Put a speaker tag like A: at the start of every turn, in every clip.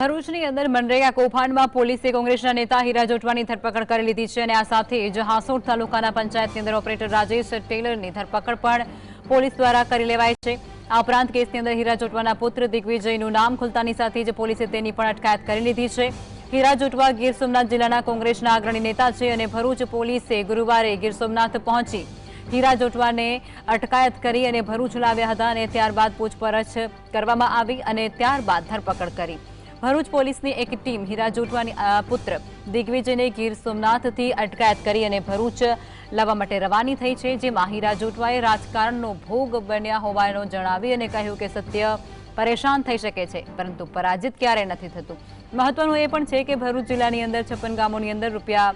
A: ભરૂચની અંદર મનરેગા કૌભાંડમાં પોલીસે કોંગ્રેસના નેતા હીરા જોટવાની ધરપકડ કરી લીધી છે અને આ સાથે જ હાંસોડ તાલુકાના પંચાયતની અંદર ઓપરેટર રાજેશ ટેલરની ધરપકડ પણ પોલીસ દ્વારા કરી લેવાય છે. આ ઉપરાંત કેસની અંદર હીરા જોટવાના પુત્ર દિગ્વિજયનું નામ ખુલતાની સાથે જ પોલીસે તેની પણ અટકાયત કરી લીધી છે. હીરા જોટવા ગીર સોમનાથ જિલ્લાના કોંગ્રેસના અગ્રણી નેતા છે અને ભરૂચ પોલીસે ગુરુવારે ગીર સોમનાથ પહોંચી હીરા જોટવાને અટકાયત કરી અને ભરૂચ લાવ્યા હતા અને ત્યારબાદ પૂછપરછ કરવામાં આવી અને ત્યારબાદ ધરપકડ કરી. ભરૂચ પોલીસની એક ટીમ હીરા જોટવાની પુત્ર દિગ્વિજયને ગીર સોમનાથથી અટકાયત કરી અને ભરૂચ લાવવા માટે રવાની થઈ છે, જેમાં હીરા જોટવાએ રાજકારણનો ભોગ બન્યા હોવાનું જણાવી અને કહ્યું કે સત્ય પરેશાન થઈ શકે છે, પરંતુ પરાજિત ક્યારેય નથી થતું. મહત્વનું એ પણ છે કે ભરૂચ જિલ્લાની અંદર છપ્પન ગામોની અંદર રૂપિયા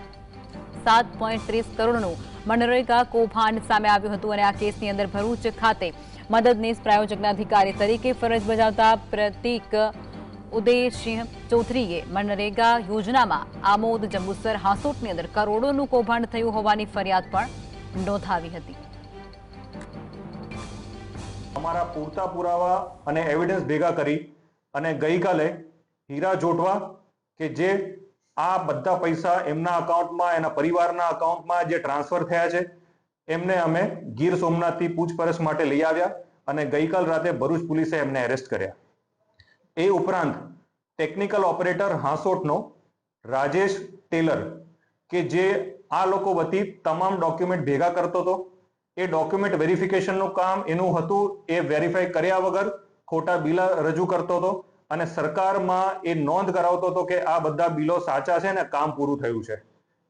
A: સાત પોઈન્ટ ત્રીસ કરોડનું મનરેગા કૌભાંડ સામે આવ્યું હતું અને આ કેસની અંદર ભરૂચ ખાતે મદદનીશ પ્રાયોજકના અધિકારી તરીકે ફરજ બજાવતા પ્રતિક ઉદયસિંહ ચૌધરીએ મનરેગા યોજનામાં આમોદ, જંબુસર, હાંસોટની અંદર કરોડોનું કૌભાંડ થયું હોવાની ફરિયાદ પણ નોંધાવી હતી.
B: અમારા પૂરતા પુરાવા અને એવિડન્સ ભેગા કરી અને ગઈકાલે હીરા જોટવા કે જે આ બધા પૈસા એમના અકાઉન્ટમાં એના પરિવારના અકાઉન્ટમાં જે ટ્રાન્સફર થયા છે, એમને અમે ગીર સોમનાથથી પૂછપરછ માટે લઈ આવ્યા અને ગઈકાલ રાતે ભરૂચ પોલીસે એમને એરેસ્ટ કર્યા. એ ઉપરાંત ટેકનિકલ ઓપરેટર હાંસોટનો રાજેશ ટેલર કે જે આ લોકો વતી તમામ ડોક્યુમેન્ટ ભેગા કરતો હતો. એ ડોક્યુમેન્ટ વેરિફિકેશનનું કામ એનું હતું, એ વેરીફાઈ કર્યા વગર ખોટા બિલ રજૂ કરતો હતો અને સરકારમાં એ નોંધ કરાવતો હતો કે આ બધા બિલો સાચા છે ને કામ પૂરું થયું છે.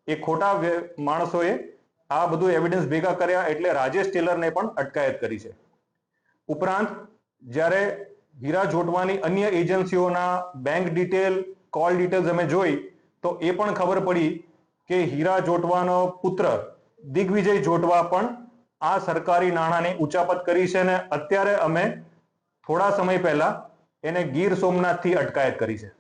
B: એ ખોટા માણસોએ આ બધું એવિડન્સ ભેગા કર્યા એટલે રાજેશ ટેલરને પણ અટકાયત કરી છે. ઉપરાંત જ્યારે હીરા જોટવાની અન્ય એજન્સીઓના બેંક ડિટેલ કોલ ડિટેલ્સ અમે જોઈ, તો એ પણ ખબર પડી કે હીરા જોટવાનો પુત્ર દિગ્વિજય જોટવા પણ આ સરકારી નાણાંની ઉચાપત કરી છે અને અત્યારે અમે થોડા સમય પહેલા એને ગીર સોમનાથથી અટકાયત કરી છે.